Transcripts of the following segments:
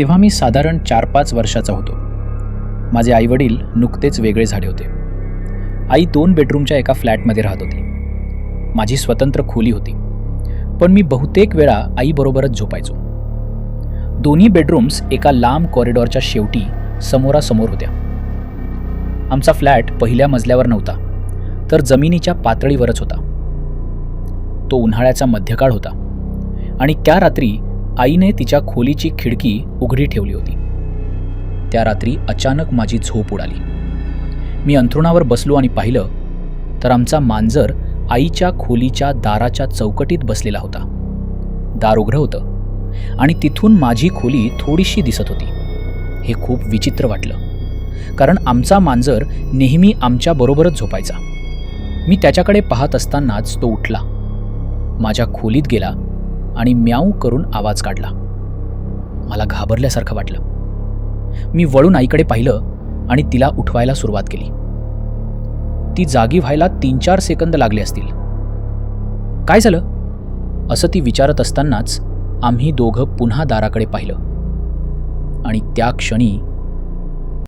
तेव्हा मी साधारण चार पाच वर्षाचा होतो. माझे आईवडील नुकतेच वेगळे झाले होते. आई दोन बेडरूमच्या एका फ्लॅटमध्ये राहत होती. माझी स्वतंत्र खोली होती. पण मी बहुतेक वेळा आईबरोबरच झोपायचो. दोन्ही बेडरूम्स एका लांब कॉरिडॉरच्या शेवटी समोरासमोर होत्या. आमचा फ्लॅट पहिल्या मजल्यावर नव्हता तर जमिनीच्या पातळीवरच होता. तो उन्हाळ्याचा मध्यकाळ होता आणि त्या रात्री आईने तिच्या खोलीची खिडकी उघडी ठेवली होती. त्या रात्री अचानक माझी झोप उडाली. मी अंथरुणावर बसलो आणि पाहिलं तर आमचा मांजर आईच्या खोलीच्या दाराच्या चौकटीत बसलेला होता. दार उघडं होतं आणि तिथून माझी खोली थोडीशी दिसत होती. हे खूप विचित्र वाटलं कारण आमचा मांजर नेहमी आमच्याबरोबरच झोपायचा. मी त्याच्याकडे पाहत असतानाच तो उठला. माझ्या खोलीत गेला आणि म्याऊ करून आवाज काढला. मला घाबरल्यासारखं वाटलं. मी वळून आईकडे पाहिलं आणि तिला उठवायला सुरुवात केली. ती जागी व्हायला तीन चार सेकंद लागले असतील. काय झालं? असं ती विचारत असतानाच आम्ही दोघं पुन्हा दाराकडे पाहिलं. आणि त्या क्षणी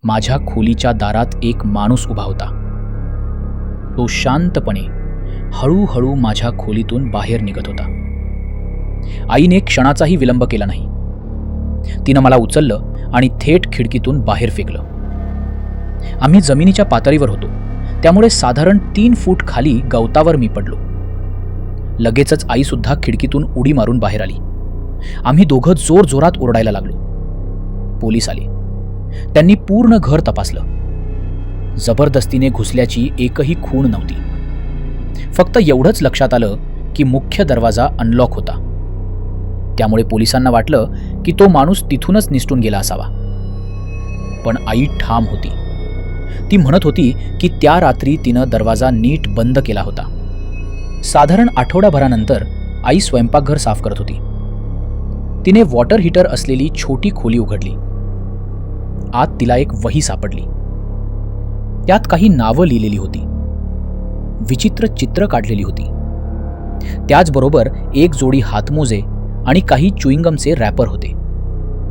माझ्या खोलीच्या दारात एक माणूस उभा होता. तो शांतपणे हळूहळू माझ्या खोलीतून बाहेर निघत होता. आईने क्षणाचाही विलंब केला नाही. तिनं मला उचललं आणि थेट खिडकीतून बाहेर फेकलं. आम्ही जमिनीच्या पातळीवर होतो. त्यामुळे साधारण तीन फूट खाली गवतावर मी पडलो. लगेचच आईसुद्धा खिडकीतून उडी मारून बाहेर आली. आम्ही दोघं जोर जोरात ओरडायला लागलो. पोलीस आले. त्यांनी पूर्ण घर तपासलं. जबरदस्तीने घुसल्याची एकही खूण नव्हती. फक्त एवढंच लक्षात आलं की मुख्य दरवाजा अनलॉक होता. त्यामुळे पोलिसांना वाटलं की तो माणूस तिथूनच निसटून गेला असावा. पण आई ठाम होती. ती म्हणत होती की त्या रात्री तिनं दरवाजा नीट बंद केला होता. साधारण आठवडाभरानंतर आई स्वयंपाकघर साफ करत होती. तिने वॉटर हीटर असलेली छोटी खोली उघडली. आत तिला एक वही सापडली. त्यात काही नावं लिहिलेली होती. विचित्र चित्र काढलेली होती. त्याचबरोबर एक जोडी हातमोजे आणि काही च्युइंगमचे रॅपर होते.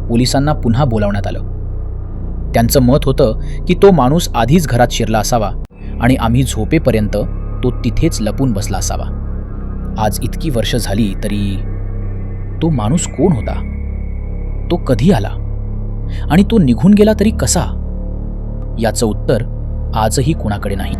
पोलिसांना पुन्हा बोलावण्यात आलं. त्यांचं मत होतं की तो माणूस आधीच घरात शिरला असावा आणि आम्ही झोपेपर्यंत तो तिथेच लपून बसला असावा. आज इतकी वर्ष झाली तरी तो माणूस कोण होता? तो कधी आला? आणि तो निघून गेला तरी कसा? याचं उत्तर आजही कुणाकडे नाही.